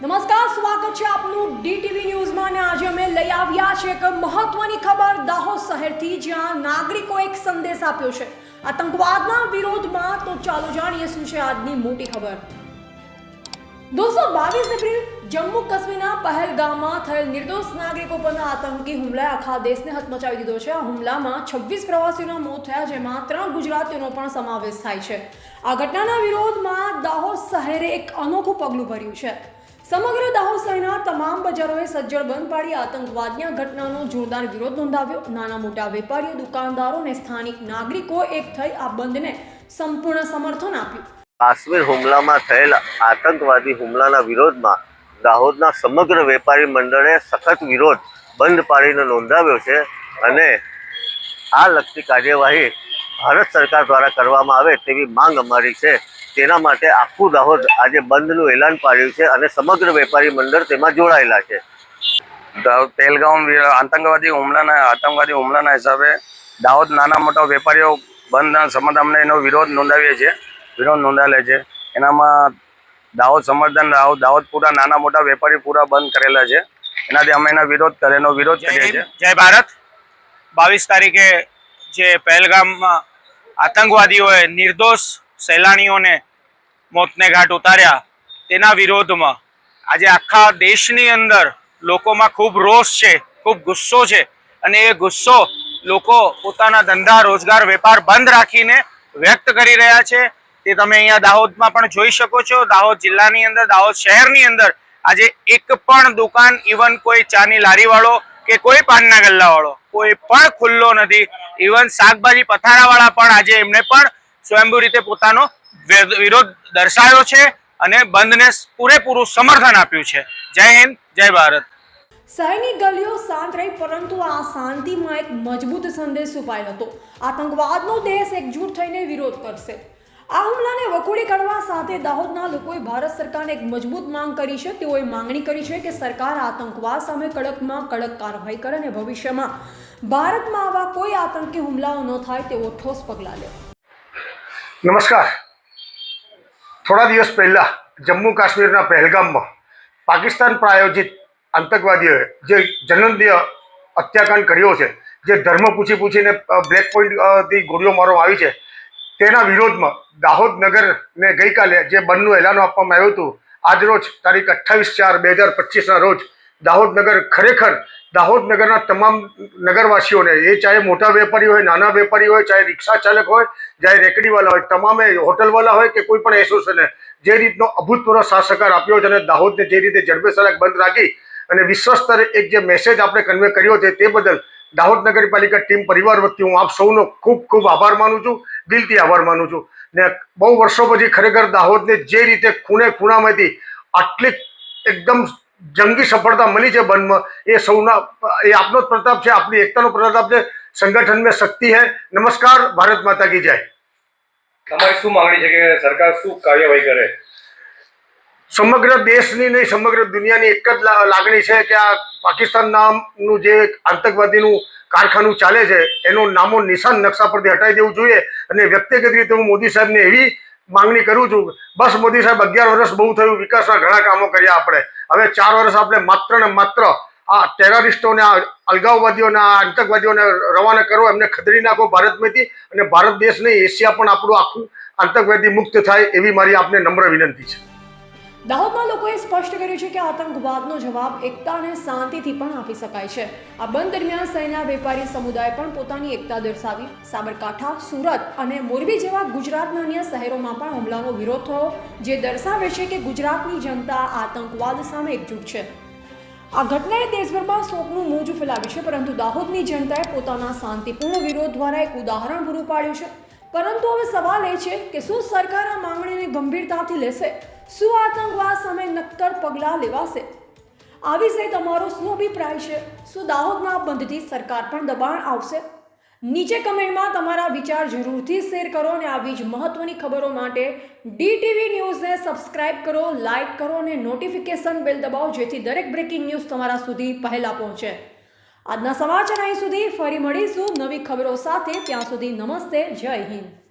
નમસ્કાર, સ્વાગત છે આપનું ડીટીવી ન્યૂઝમાં અને આજે અમે લઈ આવ્યા છે એક મહત્વની ખબર. દાહોદ શહેરથી જ્યાં નાગરિકો એક સંદેશ આપ્યો છે. આતંકવાદના વિરોધમાં તો ચાલો જાણીએ શું છે આજની મોટી ખબર. દોસ્તો, બાવીસ એપ્રિલ જમ્મુ કાશ્મીરના પહેલગામમાં થયેલ નિર્દોષ નાગરિકો પરના આતંકી હુમલાએ આખા દેશને હતમચાવી દીધો છે. આ હુમલામાં છવ્વીસ પ્રવાસીઓના મોત થયા, જેમાં ત્રણ ગુજરાતીઓનો પણ સમાવેશ થાય છે. આ ઘટનાના વિરોધમાં દાહોદ શહેરે એક અનોખું પગલું ભર્યું છે. સમગ્ર દાહોદ શહેરના તમામ બજારોએ સજ્જડ બંધ પાડી આતંકવાદની ઘટનાનો જોરદાર વિરોધ નોંધાવ્યો. નાના મોટા વેપારીઓ, દુકાનદારો અને સ્થાનિક નાગરિકો એક થઈ આ બંધને સંપૂર્ણ સમર્થન આપ્યું. કાશ્મીર હુમલામાં થયેલા આતંકવાદી હુમલાના વિરોધમાં દાહોદના સમગ્ર વેપારી મંડળે સખત વિરોધ બંધ પાડીને નોંધાવ્યો છે અને આ લગતી કાર્યવાહી ભારત સરકાર દ્વારા કરવામાં આવે તેવી માંગ અમારી છે. તેના માટે આખું દાહોદ આજે બંધનું એલાન પાડ્યું છે અને સમગ્ર વેપારી મંડળ તેમાં જોડાયેલા છે. દાહોદ પહેલગામ આતંકવાદી હુમલાના આતંકવાદી હુમલાના હિસાબે દાહોદ નાના મોટા વેપારીઓ બંધના સમર્થન એનો વિરોધ નોંધાવીએ છીએ. વિરોધ નોંધાવેલો છે. એનામાં દાહોદ સમર્થન દાહોદ દાહોદ પૂરા નાના મોટા વેપારી પૂરા બંધ કરેલા છે. એનાથી અમે એના વિરોધ કરે એનો વિરોધ કરીએ છીએ. જય ભારત. બાવીસ તારીખે જે પહેલગામમાં આતંકવાદીઓએ નિર્દોષ સહેલાણીઓને મોતને ઘાટ ઉતાર્યા. તેના વિરોધમાં આજે આખા દેશની અંદર લોકોમાં ખૂબ રોષ છે, ખૂબ ગુસ્સો છે અને એ ગુસ્સો લોકો પોતાના ધંધા, રોજગાર, વેપાર બંધ રાખીને વ્યક્ત કરી રહ્યા છે. તે તમે અહીંયા દાહોદમાં પણ જોઈ શકો છો. દાહોદ જિલ્લાની અંદર, દાહોદ શહેરની અંદર આજે એક પણ દુકાન ઇવન કોઈ ચાની લારીવાળો કે કોઈ પાનના ગલ્લાવાળો, કોઈ પણ ખુલ્લો નથી. ઇવન શાકભાજી પથારાવાળા પણ આજે એમને પણ સ્વયંભૂ રીતે પોતાનો વિરોધ દર્શાવ્યો છે અને બંધને પૂરેપૂરું સમર્થન આપ્યું છે. જય હિન્દ જય ભારત. શહેરની ગલીઓ શાંત રહી પરંતુ આ શાંતિમાં એક મજબૂત સંદેશ છુપાયેલો હતો. આતંકવાદનો દેશ એકજૂટ થઈને વિરોધ કરશે. આ હુમલાને વખોડી કાઢવા સાથે દાહોદના લોકોએ ભારત સરકારને એક મજબૂત માંગ કરી છે. તેઓએ માંગણી કરી છે કે સરકાર આતંકવાદ સામે કડકમાં કડક કાર્યવાહી કરે અને ભવિષ્યમાં ભારતમાં આવા કોઈ આતંકી હુમલાઓ ન થાય તેવો ઠોસ પગલાં લે. નમસ્કાર. થોડા દિવસ પહેલાં જમ્મુ કાશ્મીરના પહેલગામમાં પાકિસ્તાન પ્રાયોજિત આતંકવાદીઓએ જે જનનદીય હત્યાકાંડ કર્યો છે, જે ધર્મ પૂછી પૂછીને બ્લેક પોઈન્ટથી ગોળીઓ મારવામાં આવી છે, તેના વિરોધમાં દાહોદ નગરને ગઈકાલે જે બંધનું એલાન આપવામાં આવ્યું હતું આજરોજ તારીખ અઠ્ઠાવીસ ચાર બે હજાર પચીસના રોજ દાહોદ નગર ખરેખર દાહોદ નગરના તમામ નગરવાસીઓને, એ ચાહે મોટા વેપારી હોય, નાના વેપારી હોય, ચાહે રિક્ષા ચાલક હોય, ચાહે રેકડીવાલા હોય, તમામે હોટલવાલા હોય કે કોઈ પણ એસોસિએશને જે રીતનો અભૂતપૂર્વ સાથ સહકાર આપ્યો છે અને દાહોદને જે રીતે ઝડપે સલાક બંધ રાખી અને વિશ્વ સ્તરે એક જે મેસેજ આપણે કન્વે કર્યો છે તે બદલ દાહોદ નગરપાલિકા ટીમ પરિવાર વતી હું આપ સૌનો ખૂબ ખૂબ આભાર માનું છું, દિલથી આભાર માનું છું. ને બહુ વર્ષો પછી ખરેખર દાહોદને જે રીતે ખૂણે ખૂણામાંથી આટલી એકદમ જંગી સફળતા મળી છે બંધમાં. એ સૌના એ આપનો જ પ્રતાપ છે આપણી એકતાનો પ્રતાપ છે. સંગઠન મેં શક્તિ હૈ નમસ્કાર ભારત માતા કી જય. તમારી શું માંગણી છે કે સરકાર શું કાર્યવાહી કરે? સમગ્ર દેશની નહીં સમગ્ર દુનિયાની એક જ લાગણી છે કે આ પાકિસ્તાન નામનું જે આતંકવાદીનું કારખાનું ચાલે છે એનું નામો નિશાન નકશા પરથી હટાવી દેવું જોઈએ. અને વ્યક્તિગત રીતે હું મોદી સાહેબને એવી માંગણી કરું છું બસ મોદી સાહેબ અગિયાર વર્ષ બહુ થયું વિકાસના ઘણા કામો કર્યા આપણે. હવે ચાર વર્ષ આપણે માત્ર ને માત્ર આ ટેરરિસ્ટોને આ અલગાવવાદીઓને, આ આતંકવાદીઓને રવાના કરો, એમને ખદેડી નાખો ભારતમાંથી અને ભારત દેશ એશિયા પણ આપણું આખું આતંકવાદી મુક્ત થાય એવી મારી આપને નમ્ર વિનંતી છે. દાહોદના લોકોએ સ્પષ્ટ કર્યું છે કે આતંકવાદનો જવાબ એકતા અને શાંતિથી પણ આપી શકાય છે. આ બંધ દરમિયાન શહેરના વેપારી સમુદાય પણ પોતાની એકતા દર્શાવી. સાબરકાંઠા, સુરત અને મોરબી જેવા ગુજરાતના અન્ય શહેરોમાં પણ હુમલાનો વિરોધ થયો, જે દર્શાવે છે કે ગુજરાતની જનતા આતંકવાદ સામે એકજૂટ છે. આ ઘટનાએ દેશભરમાં શોકનું મોજું ફેલાવ્યું છે, પરંતુ દાહોદની જનતાએ પોતાના શાંતિપૂર્ણ વિરોધ દ્વારા એક ઉદાહરણ પૂરું પાડ્યું છે. પરંતુ હવે સવાલ એ છે કે શું સરકાર આ માંગણીને ગંભીરતાથી લેશે? શું આતંકવાદ સામે નક્કર પગલાં લેવાશે? આ વિશે તમારો શું અભિપ્રાય છે? શું દાહોદના બંધથી સરકાર પણ દબાણ આવશે? નીચે કમેન્ટમાં તમારા વિચાર જરૂરથી શેર કરો અને આવી જ મહત્વની ખબરો માટે ડીટીવી ન્યૂઝને સબસ્ક્રાઇબ કરો, લાઇક કરો અને નોટિફિકેશન બેલ દબાવો, જેથી દરેક બ્રેકિંગ ન્યૂઝ તમારા સુધી પહેલાં પહોંચે. આજના સમાચાર અહીં સુધી. ફરી મળીશું નવી ખબરો સાથે. ત્યાં સુધી નમસ્તે. જય હિન્દ.